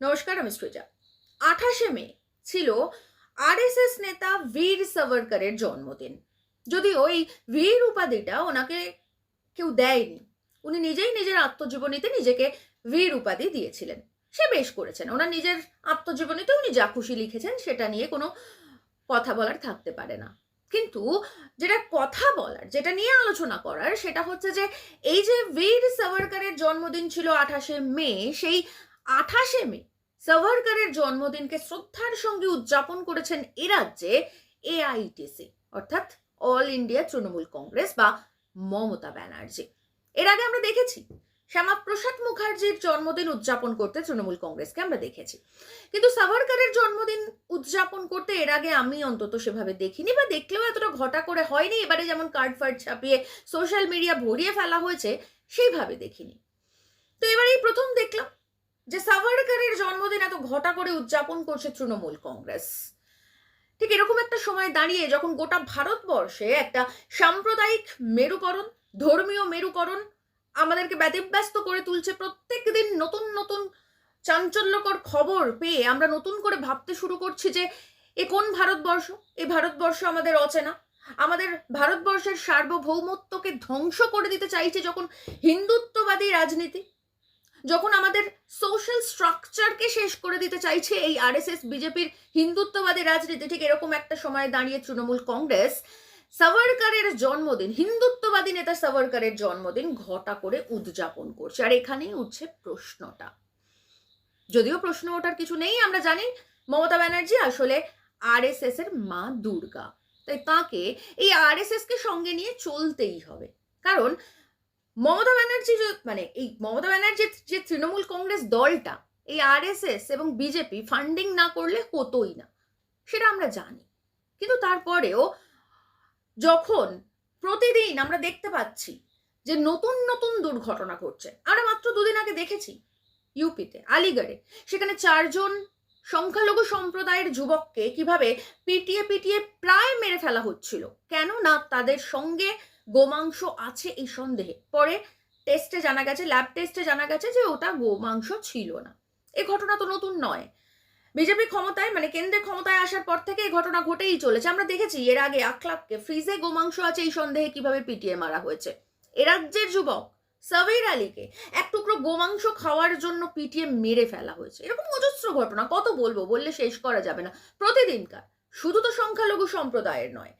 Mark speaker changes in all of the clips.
Speaker 1: নমস্কার, আমি সৃজা আঠাশে মে ছিল আরএসএস নেতা বীর সাভারকরের জন্মদিন। যদিও এই বীর উপাধিটা ওনাকে কেউ দেয়নি। উনি নিজেই নিজের আত্মজীবনীতে নিজেকে বীর উপাধি দিয়েছিলেন। সে বেশ করেছেন। ওনার নিজের আত্মজীবনীতে উনি যা খুশি লিখেছেন সেটা নিয়ে কোনো কথা বলার থাকতে পারে না। কিন্তু যেটা কথা বলার, যেটা নিয়ে আলোচনা করার, সেটা হচ্ছে যে এই যে বীর সাভারকরের জন্মদিন ছিল আঠাশে মে, সেই আঠাশে মে সাভারকরের জন্মদিনকে শ্রদ্ধার সঙ্গে উদযাপন করেছেন এ রাজ্যে এআইটিসি অর্থাৎ অল ইন্ডিয়া তৃণমূল কংগ্রেস বা মমতা ব্যানার্জি। এর আগে আমরা দেখেছি, শ্যামাপ্রসাদ মুখার্জির জন্মদিন উদযাপন করতে তৃণমূল কংগ্রেসকে আমরা দেখেছি। কিন্তু সাভারকরের জন্মদিন উদযাপন করতে এর আগে আমি অন্তত সেভাবে দেখিনি বা দেখলেও এতটা ঘটা করে হয়নি। এবারে যেমন কার্ড ফার্ড ছাপিয়ে সোশ্যাল মিডিয়া ভরিয়ে ফেলা হয়েছে, সেইভাবে দেখিনি। তো এবারেই প্রথম দেখলাম যে সাভারকরের জন্মদিন এত ঘটা করে উদযাপন করছে তৃণমূল কংগ্রেস। ঠিক এরকম একটা সময় দাঁড়িয়ে যখন গোটা ভারতবর্ষে একটা সাম্প্রদায়িক মেরুকরণ, ধর্মীয় মেরুকরণ আমাদেরকে ব্যতিব্যস্ত করে তুলছে, প্রত্যেক দিন নতুন নতুন চাঞ্চল্যকর খবর পেয়ে আমরা নতুন করে ভাবতে শুরু করছি যে, এ কোন ভারতবর্ষ? এ ভারতবর্ষ আমাদের অচেনা। আমাদের ভারতবর্ষের সার্বভৌমত্বকে ধ্বংস করে দিতে চাইছে যখন হিন্দুত্ববাদী রাজনীতি। যখন আমাদের সোশ্যাল স্ট্রাকচারকে শেষ করে দিতে চাইছে এই আরএসএস বিজেপির হিন্দুত্ববাদী রাজনীতি, ঠিক এরকম একটা সময়ে দাঁড়িয়ে তৃণমূল কংগ্রেস, সাভারকারের জন্মদিন, হিন্দুত্ববাদী নেতা সাভারকারের জন্মদিন ঘটা করে উদযাপন করছে। আর এখানেই উঠছে প্রশ্নটা। যদিও প্রশ্ন ওঠার কিছু নেই, আমরা জানি মমতা ব্যানার্জি আসলে আরএসএস এর মা দুর্গা। তাই তাকে এই আরএসএস কে সঙ্গে নিয়ে চলতেই হবে। কারণ মমতা ব্যানার্জি মানে এই মমতা ব্যানার্জির যে তৃণমূল কংগ্রেস দলটা, এই আরএসএস এবং বিজেপি ফান্ডিং না করলে হতোই না, সেটা আমরা জানি। কিন্তু তারপরেও যখন প্রতিদিন আমরা দেখতে পাচ্ছি যে নতুন নতুন দুর্ঘটনা ঘটছে, আমরা মাত্র দুদিন আগে দেখেছি ইউপিতে আলিগড়ে, সেখানে চারজন সংখ্যালঘু সম্প্রদায়ের যুবককে কীভাবে পিটিয়ে পিটিয়ে প্রায় মেরে ফেলা হচ্ছিল? কেন না তাদের সঙ্গে গোমাংস আছে এই সন্দেহে। পরে টেস্টে জানা গেছে ল্যাব টেস্টে জানা গেছে যে ওটা গোমাংস ছিল না। এ ঘটনা তো নতুন নয়। বিজেপি ক্ষমতায় মানে কেন্দ্রে ক্ষমতায় আসার পর থেকে এই ঘটনা ঘটেই চলেছে। আমরা দেখেছি এর আগে আখলাককে ফ্রিজে গোমাংস আছে এই সন্দেহে কীভাবে পিটিয়ে মারা হয়েছে। এ রাজ্যের যুবক সাবির আলীকে এক টুকরো গোমাংস খাওয়ার জন্য পিটিয়ে মেরে ফেলা হয়েছে। এরকম অজস্র ঘটনা, কত বলব? বললে শেষ করা যাবে না। প্রতিদিনকার। শুধু তো সংখ্যালঘু সম্প্রদায়ের নয়,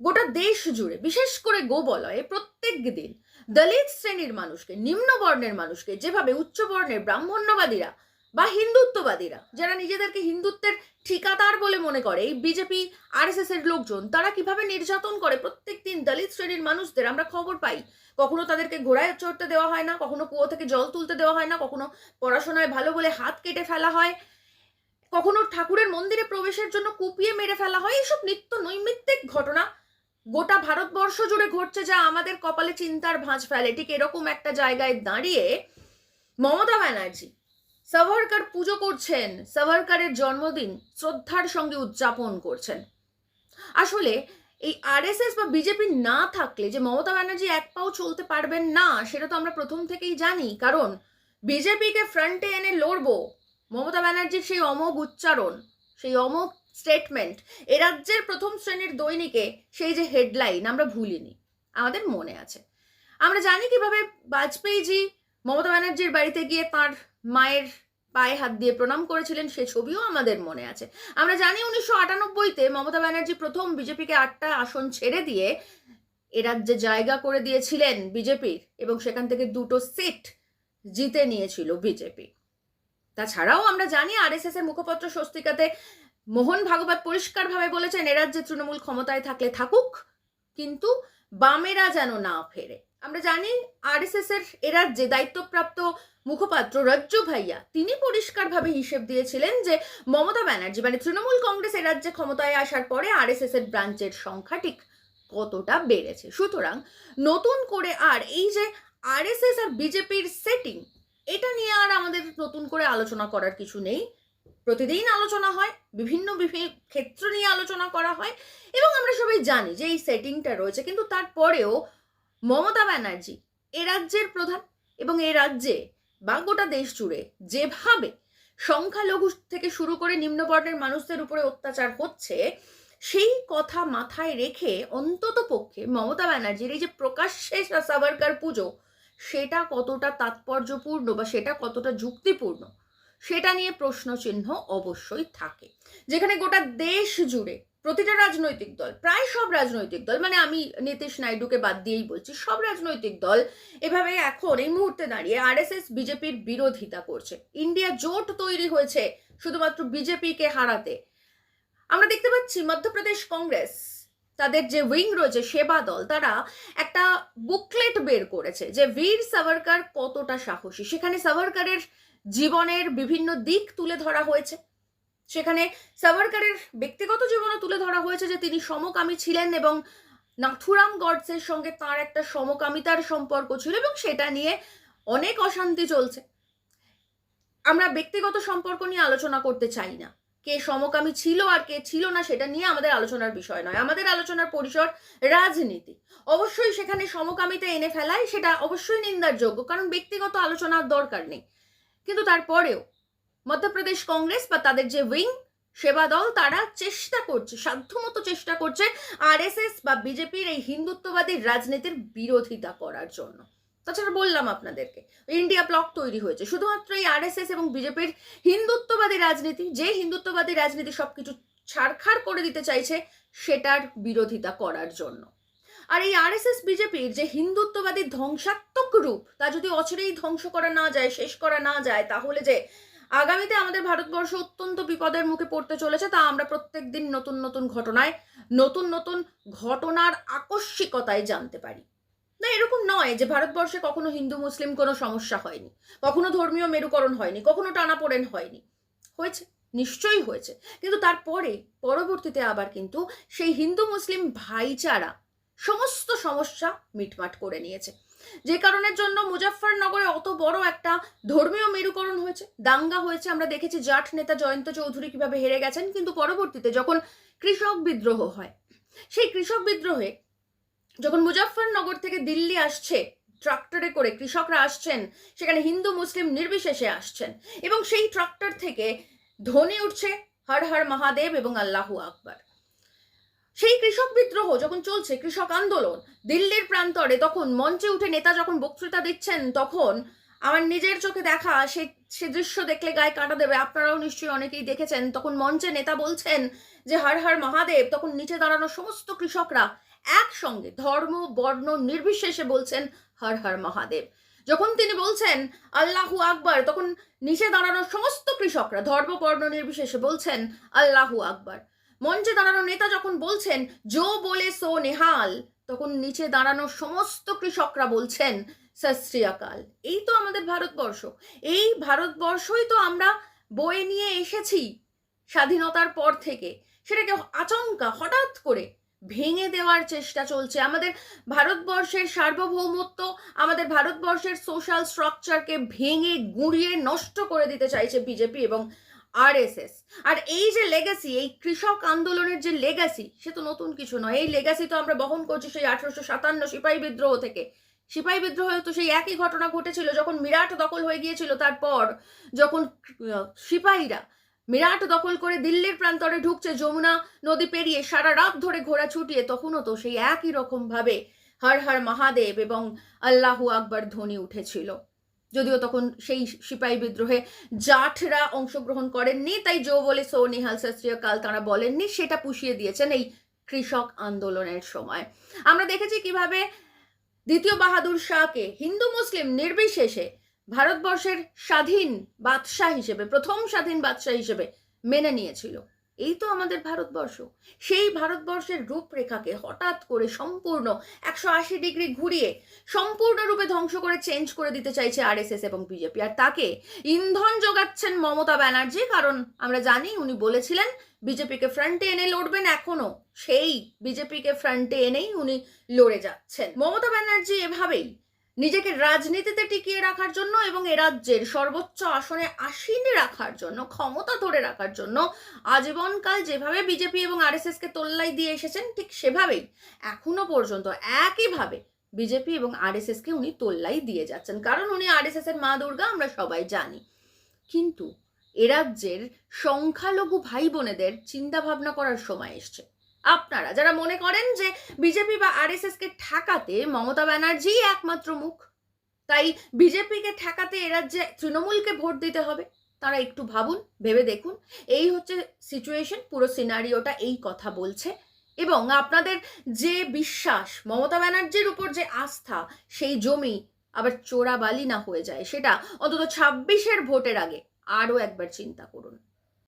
Speaker 1: গোটা দেশ জুড়ে, বিশেষ করে গোবলয়ে প্রত্যেক দিন দলিত শ্রেণির মানুষকে নিম্ন বর্ণের মানুষকে, যেভাবে উচ্চ বর্ণের ব্রাহ্মণ্যবাদীরা বা হিন্দুত্ববাদীরা, যারা নিজেদেরকে হিন্দুত্বের ঠিকাদার বলে মনে করে, এই বিজেপি আরএসএস এর লোকজন, তারা কীভাবে নির্যাতন করে প্রত্যেক দিন দলিত শ্রেণির মানুষদের আমরা খবর পাই। কখনো তাদেরকে ঘোড়ায় চড়তে দেওয়া হয় না, কখনো কুয়ো থেকে জল তুলতে দেওয়া হয় না, কখনো পড়াশোনায় ভালো বলে হাত কেটে ফেলা হয়, কখনো ঠাকুরের মন্দিরে প্রবেশের জন্য কুপিয়ে মেরে ফেলা হয় এসব নিত্য নৈমিত্তিক ঘটনা। গোটা ভারতবর্ষ জুড়ে ঘটছে যা আমাদের কপালে চিন্তার ভাঁজ ফেলে। ঠিক এরকম একটা জায়গায় দাঁড়িয়ে মমতা ব্যানার্জি, সাভারকার পুজো করছেন, সাভারকারের জন্মদিন শ্রদ্ধার সঙ্গে উদযাপন করছেন। আসলে এই আরএসএস বা বিজেপি না থাকলে যে মমতা ব্যানার্জি এক পাও চলতে পারবেন না, সেটা তো আমরা প্রথম থেকেই জানি। কারণ বিজেপিকে ফ্রন্টে এনে লড়বো, মমতা ব্যানার্জির সেই অমোঘ উচ্চারণ, সেই অমোঘ স্টেটমেন্ট এ রাজ্যের প্রথম শ্রেণির দৈনিকে সেই যে হেডলাইন আমরা ভুলিনি, আমাদের মনে আছে। আমরা জানি কীভাবে বাজপেয়ীজি মমতা ব্যানার্জির বাড়িতে গিয়ে তার মায়ের পায়ে হাত দিয়ে প্রণাম করেছিলেন, সে ছবিও আমাদের মনে আছে। আমরা জানি উনিশশো আটানব্বইতে মমতা ব্যানার্জি প্রথম বিজেপিকে আটটা আসন ছেড়ে দিয়ে এ রাজ্যে জায়গা করে দিয়েছিলেন বিজেপির এবং সেখান থেকে দুটো সিট জিতে নিয়েছিল বিজেপি। তাছাড়াও আমরা জানি আরএসএস এর মুখপত্র স্বস্তিকাতে মোহন ভাগবত পরিষ্কারভাবে বলেছেন, এ রাজ্যে তৃণমূল ক্ষমতায় থাকলে থাকুক, কিন্তু বামেরা যেন না ফেরে। আমরা জানি আরএসএস এর, এ রাজ্যে দায়িত্বপ্রাপ্ত মুখপাত্র রজ্জু ভাইয়া, তিনি পরিষ্কারভাবে হিসেব দিয়েছিলেন যে মমতা ব্যানার্জি মানে তৃণমূল কংগ্রেস এ রাজ্যে ক্ষমতায় আসার পরে আরএসএস এর ব্রাঞ্চের সংখ্যা ঠিক কতটা বেড়েছে। সুতরাং নতুন করে আর এই যে আরএসএস আর বিজেপির সেটিং এটা নিয়ে আর আমাদের নতুন করে আলোচনা করার কিছু নেই। প্রতিদিন আলোচনা হয়, বিভিন্ন বিভিন্ন ক্ষেত্র নিয়ে আলোচনা করা হয় এবং আমরা সবাই জানি যে এই সেটিংটা রয়েছে। কিন্তু তারপরেও মমতা ব্যানার্জি এ রাজ্যের প্রধান এবং এ রাজ্যে বা গোটা দেশ জুড়ে। যেভাবে সংখ্যালঘু থেকে শুরু করে নিম্নবর্ণের মানুষদের উপরে অত্যাচার হচ্ছে, সেই কথা মাথায় রেখে অন্তত পক্ষে মমতা ব্যানার্জির এই যে প্রকাশ্যে সাভারকার পুজো, সেটা কতটা তাৎপর্যপূর্ণ বা সেটা কতটা যুক্তিপূর্ণ, সেটা নিয়ে প্রশ্নচিহ্ন অবশ্যই থাকে। যেখানে গোটা দেশ জুড়ে প্রতিটা রাজনৈতিক দল, প্রায় সব রাজনৈতিক দল মানে আমি নীতিশ নাইডুকে বাদ দিয়েই বলছি, সব রাজনৈতিক দল এভাবে এখন এই মুহূর্তে দাঁড়িয়ে আরএসএস, বিজেপির বিরোধিতা করছে। ইন্ডিয়া জোট তৈরি হয়েছে শুধুমাত্র বিজেপিকে হারাতে। আমরা দেখতে পাচ্ছি মধ্যপ্রদেশ কংগ্রেস, তাদের যে উইং রয়েছে, সেবা দল, তারা একটা বুকলেট বের করেছে যে বীর সাভারকার কতটা সাহসী। সেখানে সাভারকারের জীবনের বিভিন্ন দিক তুলে ধরা হয়েছে। সেখানে সাভারকারের ব্যক্তিগত জীবনে তুলে ধরা হয়েছে যে তিনি সমকামী ছিলেন এবং নাথুরাম গডসের সঙ্গে তার একটা সমকামিতার সম্পর্ক ছিল এবং সেটা নিয়ে অনেক অশান্তি চলছে। আমরা ব্যক্তিগত সম্পর্ক নিয়ে আলোচনা করতে চাই না। কে সমকামী ছিল আর কে ছিল না সেটা নিয়ে আমাদের আলোচনার বিষয় নয়। আমাদের আলোচনার পরিসর রাজনীতি। অবশ্যই সেখানে সমকামিতা এনে ফেলায় সেটা অবশ্যই নিন্দার যোগ্য কারণ ব্যক্তিগত আলোচনার দরকার নেই। কিন্তু তারপরেও মধ্যপ্রদেশ কংগ্রেস বা তাদের যে উইং, সেবা দল, তারা চেষ্টা করছে, সাধ্যমতো চেষ্টা করছে আরএসএস বা বিজেপির এই হিন্দুত্ববাদী রাজনীতির বিরোধিতা করার জন্য। তাছাড়া বললাম আপনাদেরকে, ইন্ডিয়া ব্লক তৈরি হয়েছে। শুধুমাত্র এই আরএসএস এবং বিজেপির হিন্দুত্ববাদী রাজনীতি, যে হিন্দুত্ববাদী রাজনীতি সবকিছু ছাড়খাড় করে দিতে চাইছে, সেটার বিরোধিতা করার জন্য। আর এই আরএসএস, বিজেপির যে হিন্দুত্ববাদী ধ্বংসাত্মক রূপ, তা যদি অচিরেই ধ্বংস করা না যায়, শেষ করা না যায়, তাহলে যে আগামীতে আমাদের ভারতবর্ষ অত্যন্ত বিপদের মুখে পড়তে চলেছে, তা আমরা প্রত্যেক দিন নতুন নতুন ঘটনায়, নতুন নতুন ঘটনার আকস্মিকতায় জানতে পারি। না, এরকম নয় যে ভারতবর্ষে কখনো হিন্দু, মুসলিম কোনো সমস্যা হয়নি, কখনো ধর্মীয় মেরুকরণ হয়নি, কখনো টানাপোড়েন হয়নি। হয়েছে, নিশ্চয়ই হয়েছে। কিন্তু তারপরে, পরবর্তীতে আবার কিন্তু সেই হিন্দু, মুসলিম ভাইচারা সমস্ত সমস্যা মিটমাট করে নিয়েছে। যে কারণের জন্য মুজাফফরনগরে অত বড় একটা ধর্মীয় মেরুকরণ হয়েছে, দাঙ্গা হয়েছে। আমরা দেখেছি জাট নেতা জয়ন্ত চৌধুরী কীভাবে হেরে গেছেন, কিন্তু পরবর্তীতে যখন কৃষক বিদ্রোহ হয়, সেই কৃষক বিদ্রোহে যখন মুজাফফরনগর থেকে দিল্লি আসছে, ট্রাক্টরে করে কৃষকরা আসছেন, সেখানে হিন্দু, মুসলিম নির্বিশেষে আসছেন এবং সেই ট্রাক্টর থেকে ধ্বনি উঠছে, হর হর মহাদেব এবং আল্লাহু আকবার। সেই কৃষক বিদ্রোহ যখন চলছে, কৃষক আন্দোলন, দিল্লির প্রান্তরে তখন মঞ্চে উঠে নেতা যখন বক্তৃতা দিচ্ছেন, তখন আমার নিজের চোখে দেখা সে সে দৃশ্য দেখলে গায়ে কাটা দেবে। আপনারাও নিশ্চয়ই অনেকেই দেখেছেন, তখন মঞ্চে নেতা বলছেন যে, হর হর মহাদেব। তখন নিচে দাঁড়ানো সমস্ত কৃষকরা একসঙ্গে ধর্ম, বর্ণ নির্বিশেষে বলছেন, হর হর মহাদেব। যখন তিনি বলছেন, আল্লাহু আকবার, তখন নিচে দাঁড়ানো সমস্ত কৃষকরা ধর্ম, বর্ণ নির্বিশেষে বলছেন, আল্লাহু আকবার। মঞ্চে দাঁড়ানো নেতা যখন বলছেন, জো বলে সো নেহাল, তখন নিচে দাঁড়ানো সমস্ত কৃষকরা বলছেন সস্ত্রিয়াকাল এই তো আমাদের ভারতবর্ষ। এই ভারতবর্ষই তো আমরা বয়ে নিয়ে এসেছি স্বাধীনতার পর থেকে। সেটাকে আচমকা হঠাৎ করে ভেঙে দেওয়ার চেষ্টা চলছে। আমাদের ভারতবর্ষের সার্বভৌমত্ব, আমাদের ভারতবর্ষের সোশ্যাল স্ট্রাকচারকে ভেঙে গুঁড়িয়ে নষ্ট করে দিতে চাইছে বিজেপি এবং আরএসএস আর এই যে লেগাসি এই কৃষক আন্দোলনের যে লেগাসি সে তো নতুন কিছু নয়। এই লেগাসি তো আমরা বহন করছি সেই আঠারোশো সাতান্ন সিপাহী বিদ্রোহ থেকে। সিপাহী বিদ্রোহে তো সেই একই ঘটনা ঘটেছিল যখন মিরাট দখল হয়ে গিয়েছিল। তারপর যখন সিপাহীরা মিরাট দখল করে দিল্লির প্রান্তরে ঢুকছে, যমুনা নদী পেরিয়ে সারা রাত ধরে ঘোড়া ছুটিয়ে, তখনও তো সেই একই রকম ভাবে হর হর মহাদেব এবং আল্লাহু আকবর ধ্বনি উঠেছিল। যদিও তখন সেই সিপাহী বিদ্রোহে জাঠরা অংশগ্রহণ করেননি, তাই জো বলে সো নিহাল কাল তারা বলেননি, সেটা পুষিয়ে দিয়েছেন এই কৃষক আন্দোলনের সময়। আমরা দেখেছি কীভাবে দ্বিতীয় বাহাদুর শাহকে হিন্দু মুসলিম নির্বিশেষে ভারতবর্ষের স্বাধীন বাদশাহ হিসেবে, প্রথম স্বাধীন বাদশাহ হিসেবে মেনে নিয়েছিল। এই তো আমাদের ভারতবর্ষ। সেই ভারতবর্ষের রূপরেখাকে হঠাৎ করে সম্পূর্ণ একশো আশি ডিগ্রি ঘুরিয়ে সম্পূর্ণরূপে ধ্বংস করে চেঞ্জ করে দিতে চাইছে আরএসএস এবং বিজেপি আর তাকে ইন্ধন যোগাচ্ছেন মমতা ব্যানার্জি, কারণ আমরা জানি উনি বলেছিলেন বিজেপিকে ফ্রন্টে এনে লড়বেন এখনও। সেই বিজেপিকে ফ্রন্টে এনেই উনি লড়ে যাচ্ছেন। মমতা ব্যানার্জি এভাবেই নিজেকে রাজনীতিতে টিকিয়ে রাখার জন্য এবং এ রাজ্যের সর্বোচ্চ আসনে আসীনে রাখার জন্য, ক্ষমতা ধরে রাখার জন্য আজীবনকাল যেভাবে বিজেপি এবং আরএসএসকে তোল্লাই দিয়ে এসেছেন, ঠিক সেভাবেই এখনও পর্যন্ত একইভাবে বিজেপি এবং আরএসএসকে উনি তোল্লাই দিয়ে যাচ্ছেন। কারণ উনি আরএসএস এর মা দুর্গা, আমরা সবাই জানি। কিন্তু এ রাজ্যের সংখ্যালঘু ভাই বোনেদের চিন্তা ভাবনা করার সময় এসছে। আপনারা, যারা মনে করেন যে বিজেপি বা আরএসএস কে ঠেকাতে মমতা ব্যানার্জি একমাত্র মুখ, তাই বিজেপিকে ঠেকাতে এরা যে তৃণমূলকে ভোট দিতে হবে, তারা একটু ভাবুন, ভেবে দেখুন। এই হচ্ছে সিচুয়েশন পুরো সিনারিওটা এই কথা বলছে। এবং আপনাদের যে বিশ্বাস, মমতা ব্যানার্জির উপর যে আস্থা, সেই জমি আবার চোরাবালি না হয়ে যায়, সেটা অন্তত ছাব্বিশের ভোটের আগে আরও একবার চিন্তা করুন।